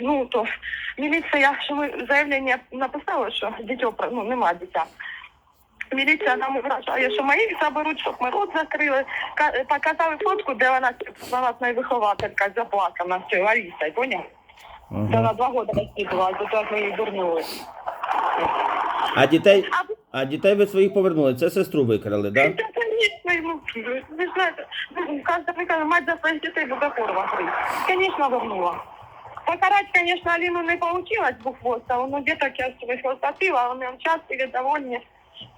Ну, то міліція, що ми заявлення написали, що дітьо, ну, нема дитя. Міліція нам вражає, що моїх заберуть, щоб ми рот закрили. Показали фотку, де вона власна вихователька заплакана, все, Лариса, поняв? Ага. вона два роки розслідувала, до того ми її дурнули. А дітей, А а дітей ви своїх повернули. Це сестру викрали, Да, да? ну, ви знаєте, ну, мать за своих детей богохорова грызть. Конечно, вернула. Покарать, конечно, Алину не получилось двуххвостого, но деток я своих а вони счастливі, довольні,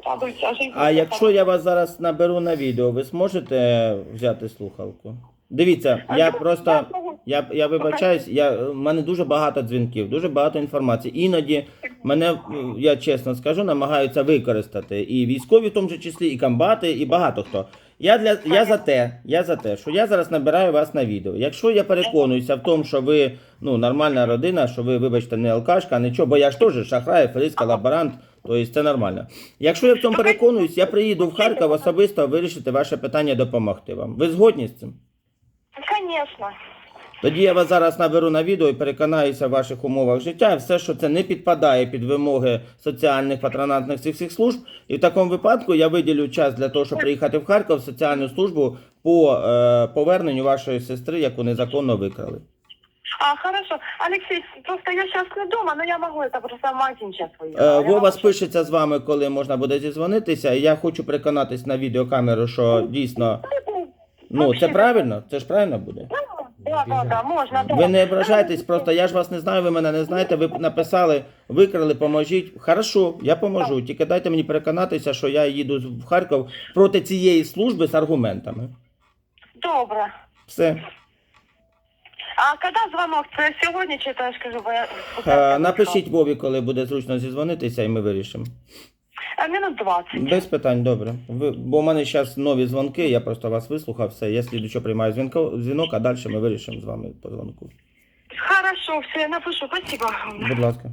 радуються життю. А якщо я вас зараз наберу на відео, ви зможете взяти слухавку? Дивіться, я просто. Я, я вибачаюсь, я, в мене дуже багато дзвінків, дуже багато інформації. Іноді мене, я чесно скажу, намагаються використати і військові, в тому числі, і комбати, і багато хто. Я, для, я, за те, я за те, що я зараз набираю вас на відео. Якщо я переконуюся в тому, що ви ну, нормальна родина, що ви, вибачте, не алкашка, нічого, бо я ж теж шахрай, аферист, колаборант, тобто це нормально. Якщо я в цьому переконуюсь, я приїду в Харків особисто вирішити ваше питання, допомогти вам. Ви згодні з цим? Конечно. Тоді я вас зараз наберу на відео і переконаюся в ваших умовах життя. І все, що це не підпадає під вимоги соціальних патронатних цих всіх служб. І в такому випадку я виділю час для того, щоб приїхати в Харків в соціальну службу по е, поверненню вашої сестри, яку незаконно викрали. А, хорошо. Алексей, просто я сейчас не дома, но я могу это просто в магазин сейчас выехать. Е, Вова спишеться з вами, коли можна буде зізвонитися. І я хочу переконатись на відеокамеру, що дійсно ну це правильно, це ж правильно буде. Ви не ображайтесь, просто я ж вас не знаю, ви мене не знаєте. Ви написали, викрали, поможіть. Хорошо, я поможу. Тільки дайте мені переконатися, що я їду в Харків проти цієї служби з аргументами. Добре. Все. А коли дзвонок? Це сьогодні чи то я ж кажу, бо я... Е, Напишіть Вові, коли буде зручно зізвонитися, і ми вирішимо. А минут 20. Без питань, добре. Ви, бо у мене зараз нові дзвонки, я просто вас вислухав, все. Я слідучо приймаю дзвінко, дзвінок, а далі ми вирішимо з вами по дзвонку. Хорошо, все, напишу. Спасибо. Будь ласка.